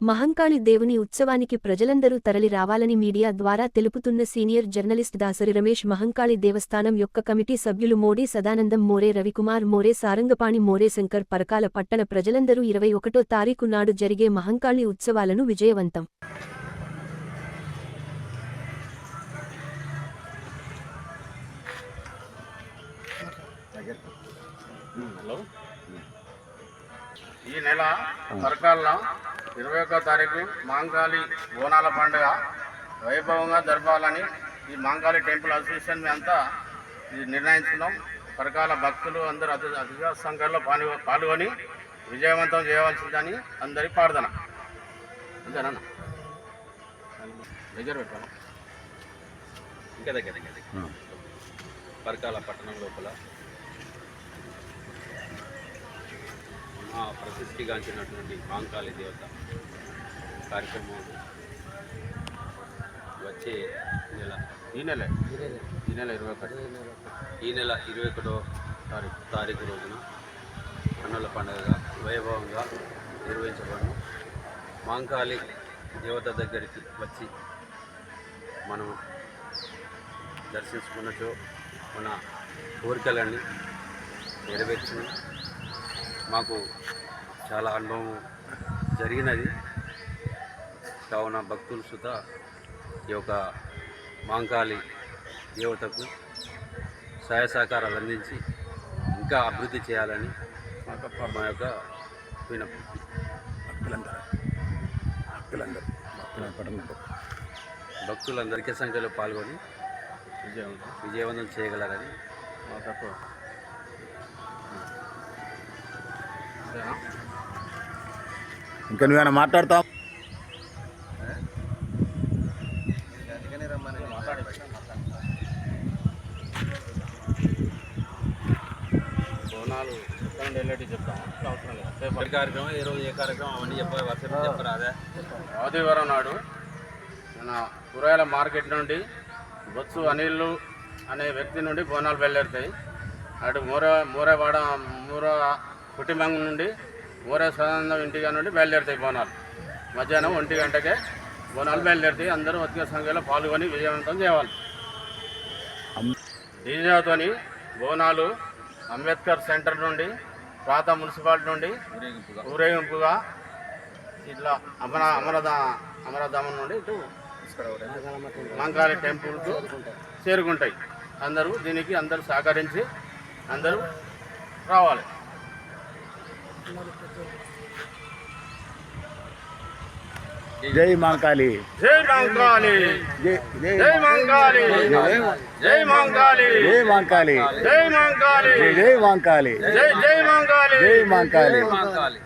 మహంకాళి దేవుని ఉత్సవానికి ప్రజలందరూ తరలి రావాలని మీడియా ద్వారా తెలుపుతున్న సీనియర్ జర్నలిస్ట్ దాసరి రమేష్ మహంకాళి దేవస్థానం యొక్క కమిటీ సభ్యులు మోడే సదానందం మోరే రవికుమార్ మోరే సారంగపాణి మోరే శంకర్ పరకాల పట్టణ ప్రజలందరూ ఇరవై ఒకటో తారీఖు నాడు జరిగే మహంకాళి ఉత్సవాలను విజయవంతం. ఈ నెల పరకాల్లో ఇరవై ఒక్క తారీఖు మాంకాళి బోనాల పండుగ వైభవంగా జరపాలని ఈ మాంకాళి టెంపుల్ అసోసియేషన్ అంతా ఇది నిర్ణయించుకున్నాం. పరకాల భక్తులు అందరూ అతి అధిక సంఖ్యలో పాల్గొ పాల్గొని విజయవంతం చేయవలసిందని అందరి ప్రార్థన. అంతేనా? దగ్గర పెట్టాను ఇంకా దగ్గర దగ్గర. పరకాల పట్టణం లోపల ప్రసిద్ధిగాంచినటువంటి మాంకాళి దేవత కార్యక్రమం వచ్చే నెల ఈ నెల ఈ నెల ఇరవై ఒకటి. ఈ నెల ఇరవై ఒకటో తారీఖు తారీఖు రోజున కన్నుల పండుగగా వైభవంగా నిర్వహించబడను. మాంకాళి దేవత దగ్గరికి వచ్చి మనం దర్శించుకున్నచో మన కోరికలన్నీ నెరవేర్చును. మాకు చాలా అనుభవం జరిగినది. కావున భక్తులు సుత ఈ యొక్క మాంకాళి దేవతకు సహాయ సహకారాలు అందించి ఇంకా అభివృద్ధి చేయాలని మా యొక్క వినపం. భక్తులందరికీ సంఖ్యలో పాల్గొని విజయవంతం. విజయవంతం చేయగలరని మా అంతేనా ఇంకా నువ్వేమైనా మాట్లాడతావు? బోనాలు చెప్పండి వెళ్ళేటి చెప్తాం. అవసరం లేదు. కార్యక్రమం ఏ రోజు ఏ కార్యక్రమం అవన్నీ వర్షం ఆదివారం నాడు మన కూరగాయల మార్కెట్ నుండి బొత్సు అనిల్ అనే వ్యక్తి నుండి బోనాలు బయలుదేరుతాయి. అటు మూర మూరవాడ మూర కుటుంబం నుండి మూర సదానందం ఇంటిగా నుండి బయలుదేరుతాయి బోనాలు. మధ్యాహ్నం ఒంటి గంటకే బోనాలు బయలుదేరుతాయి. అందరూ అధిక సంఖ్యలో పాల్గొని విజయవంతం చేయాలి. డీజేతోని బోనాలు అంబేద్కర్ సెంటర్ నుండి పాత మున్సిపాలిటీ నుండి ఊరేగింపుగా ఇట్లా అమర అమరదా అమరధామం నుండి ఇటు మంకాళి టెంపుల్కు చేరుకుంటాయి. అందరూ దీనికి అందరూ సహకరించి అందరూ రావాలి. జై మాంకాళి జై మంకాళి జై జై జై మంకాళి జై మంకాళి జై మాంకాళి జై మంకాళి జై మాంకాళి జై జై మంకాళి జై మాంకాళి మాంకాళి